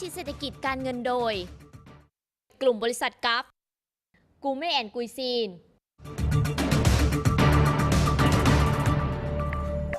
ชิดเศรษฐกิจการเงินโดย กลุ่มบริษัทกัฟกูเม่แอนกุยซีน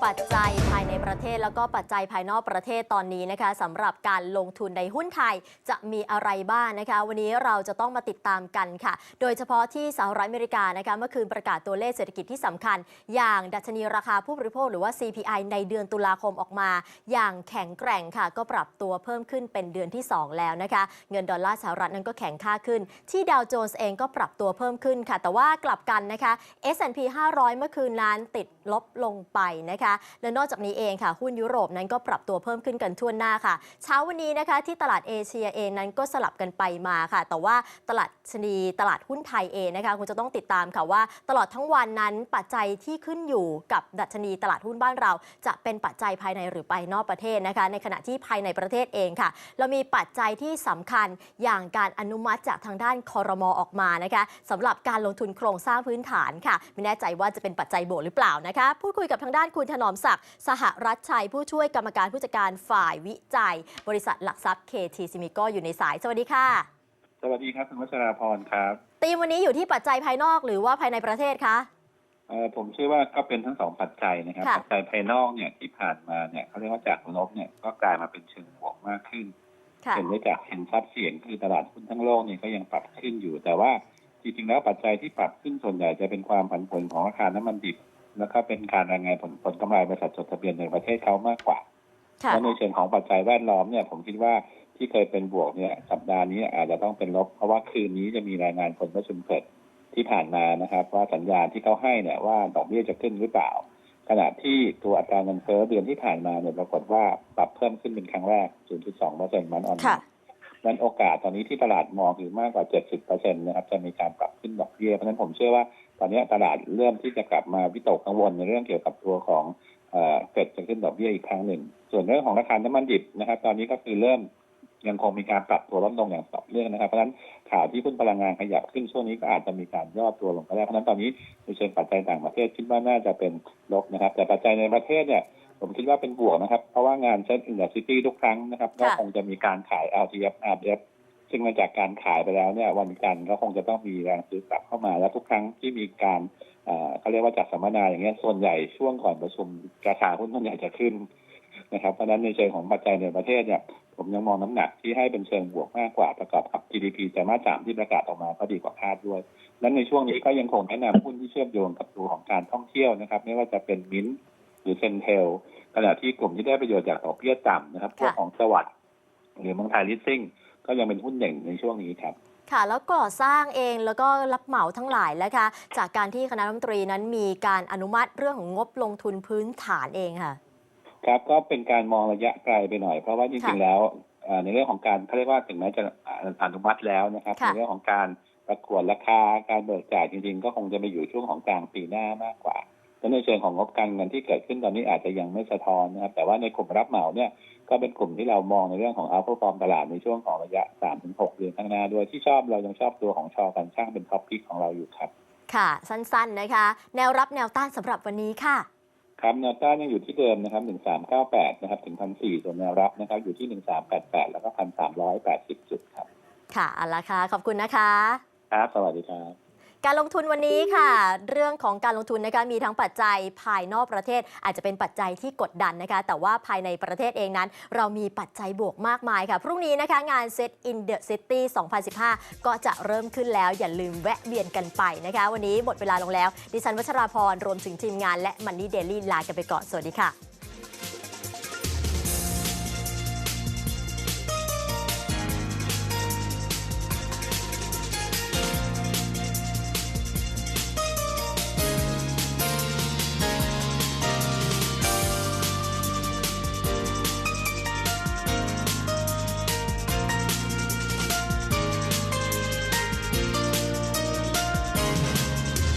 ปัจจัยภายในประเทศแล้วก็ปัจจัยภายนอกประเทศตอนนี้นะคะสำหรับการลงทุนในหุ้นไทยจะมีอะไรบ้างนะคะ วันนี้เราจะต้องมาติดตามกันค่ะ โดยเฉพาะที่สหรัฐอเมริกานะคะเมื่อคืนประกาศตัวเลขเศรษฐกิจที่สำคัญ อย่างดัชนีราคาผู้บริโภคหรือว่า CPI ในเดือนตุลาคมออกมา อย่างแข็งแกร่งค่ะ ก็ปรับตัวเพิ่มขึ้นเป็นเดือนที่ 2 แล้วนะคะ เงินดอลลาร์สหรัฐนั้นก็แข็งค่าขึ้น ที่ดาวโจนส์เองก็ปรับตัวเพิ่มขึ้นค่ะ แต่ว่ากลับกันนะคะ S&P 500 เมื่อคืนนั้นติดลบลงไปนะคะและนอกจากนี้เองค่ะ หุ้นยุโรปนั้นก็ปรับตัวเพิ่มขึ้นกันทั่วหน้าค่ะ เช้าวันนี้นะคะที่ตลาดเอเชียเองนั้นก็สลับกันไปมาค่ะ แต่ว่าตลาดชนีตลาดหุ้นไทยเองนะคะคงจะต้องติดตามค่ะว่า ตลอดทั้งวันนั้นปัจจัยที่ขึ้นอยู่กับดัชนีตลาดหุ้นบ้านเรา จะเป็นปัจจัยภายในหรือภายนอกประเทศนะคะ ในขณะที่ภายในประเทศเองค่ะ เรามีปัจจัยที่สำคัญอย่างการอนุมัติจากทางด้านคอรมอออกมานะคะสำหรับการลงทุนโครงสร้างพื้นฐานค่ะ ไม่แน่ใจว่าจะเป็นปัจจัยบวกหรือเปล่านะคะ พูดคุยกับทางด้านคุณถนอมศักดิ์สหรัฐชัย ผู้ช่วยกรรมการผู้จัดการฝ่ายวิจัย บริษัทหลักทรัพย์ KT s i m i c o อยู่ในสาย สวัสดีค่ะ สวัสดีครับคุณวัชราพรครับตีมวันนี้อยู่ที่ปัจจัยภายนอกหรือว่าภายในประเทศคะเอ่อผมเชื่อว่าก็เป็นทั้งสองปัจจัยนะครับ ค่ะปัจจัยภายนอกเนี่ยที่ผ่านมาเนี่ยเขาเรียกว่าจากลบเนี่ยก็กลายมาเป็นเชิงบวกมากขึ้น ค่ะ เห็นได้จากเห็นทรัพย์เสี่ยงคือตลาดหุ้นทั้งโลกเนี่ยก็ยังปรับขึ้นอยู่ แต่ว่าจริงๆแล้วปัจจัยที่ปรับขึ้นส่วนใหญ่จะเป็นความผันผวนของราคาน้ำมันดิบ แล้วก็เป็นการรายงานผลผลกำไรบริษัทจดทะเบียนในประเทศเขามากกว่าค่ะและในเชิงของปัจจัยแวดล้อมเนี่ยผมคิดว่าที่เคยเป็นบวกเนี่ยสัปดาห์นี้อาจจะต้องเป็นลบ เพราะว่าคืนนี้จะมีรายงานผลประชุมเฟดที่ผ่านมานะครับ ว่าสัญญาณที่เขาให้เนี่ยว่าดอกเบี้ยจะขึ้นหรือเปล่า ขณะที่ตัวอัตราเงินเฟ้อเดือนที่ผ่านมาเนี่ยปรากฏว่าปรับเพิ่มขึ้นเป็นครั้งแรก 0.2เปอร์เซ็นต์มันออนค่ะ นั้นโอกาสตอนนี้ที่ตลาดมองคือมากกว่า 70เปอร์เซ็นต์นะครับจะมีการปรับขึ้นดอกเบี้ยเพราะฉะนั้นผมเชื่อว่าตอนนี้ตลาดเริ่มที่จะกลับมาวิตกกังวลในเรื่องเกี่ยวกับตัวของเอ่อเฟดจะขึ้นดอกเบี้ยอีกครั้งหนึ่ง ส่วนเรื่องของราคาน้ำมันดิบนะครับ ตอนนี้ก็คือเริ่มยังคงมีการปรับตัวลดลงอย่างต่อเนื่องนะครับ เพราะฉะนั้นข่าวที่หุ้นพลังงานขยับขึ้นช่วงนี้ก็อาจจะมีการย่อตัวลงก็ได้ เพราะฉะนั้นตอนนี้ในเชิงปัจจัยต่างประเทศคิดว่าน่าจะเป็นลบนะครับ แต่ปัจจัยในประเทศเนี่ย ผมคิดว่าเป็นบวกนะครับ เพราะว่างานเซ็ตอินดัสซิตี้ทุกครั้งนะครับ ก็ค่ะคงจะมีการขาย LTF RDF ซึ่งมาจากการขายไปแล้วเนี่ย วันจันทร์ก็คงจะต้องมีแรงซื้อกลับเข้ามา แล้วทุกครั้งที่มีการเอ่อเขาเรียกว่าจัดสัมมนาอย่างเงี้ยส่วนใหญ่ช่วงก่อนประชุมราคาหุ้นส่วนใหญ่จะขึ้นนะครับเพราะฉะนั้นในเชิงของปัจจัยในประเทศเนี่ยผมยังมองน้ำหนักที่ให้เป็นเชิงบวกมากกว่าประกอบกับ GDP แต่มาสสามที่ประกาศออกมาก็ดีกว่าคาดด้วย นั้นในช่วงนี้ก็ยังคงแนะนำหุ้นที่เชื่อมโยงกับตัวของการท่องเที่ยวนะครับ ไม่ว่าจะเป็นมิน หรือเซนเทลขณะที่กลุ่มที่ได้ประโยชน์จากดอกเบี้ยต่ำนะครับพวกค่ะของสวัสด์หรือเมืองไทยลิสซิ่งก็ยังเป็นหุ้นเด่นในช่วงนี้ครับ ค่ะ แล้วก่อสร้างเองแล้วก็รับเหมาทั้งหลายแล้วค่ะ จากการที่คณะรัฐมนตรีนั้นมีการอนุมัติเรื่องของงบลงทุนพื้นฐานเองค่ะ ครับก็เป็นการมองระยะไกลไปหน่อย เพราะว่าจริงค่ะๆแล้วเอ่อในเรื่องของการเขาเรียกว่าถึงแม้จะอนุมัติแล้วนะครับค่ะในเรื่องของการประกวดราคาการเบิกจ่ายจริงๆ ก็คงจะไปอยู่ช่วงของกลางปีหน้ามากกว่า และในเชิงของงบการเงินที่เกิดขึ้นตอนนี้อาจจะยังไม่สะท้อนนะครับ แต่ว่าในกลุ่มรับเหมาเนี่ยก็เป็นกลุ่มที่เรามองในเรื่องของเอาพ r ฟอร์มตลาดในช่วงของระยะ 3-6 เดือนข้างหน้าด้วยที่ชอบเรายังชอบตัวของชอกันช่างเป็นท็อปพิกของเราอยู่ครับ ค่ะ สั้นๆนะคะ แนวรับแนวต้านสำหรับวันนี้ค่ะ ครับแนวต้านยังอยู่ที่เดิมนะครับ 1398 นะครับถึง 1,400ส่วนแนวรับนะครับอยู่ที่ 1388 แล้วก็ 1,380 จุดครับ ค่ะเอาละค่ะขอบคุณนะคะ ครับ สวัสดีครับ การลงทุนวันนี้ค่ะ เรื่องของการลงทุนนะคะมีทั้งปัจจัยภายนอกประเทศ อาจจะเป็นปัจจัยที่กดดันนะคะ แต่ว่าภายในประเทศเองนั้น เรามีปัจจัยบวกมากมายค่ะ พรุ่งนี้นะคะงาน Set in the City 2015 ก็จะเริ่มขึ้นแล้วอย่าลืมแวะเวียนกันไปนะคะ วันนี้หมดเวลาลงแล้ว ดิฉันวัชราพรรวมถึงทีมงานและมันนี่เดลี่ลากันไปก่อนสวัสดีค่ะ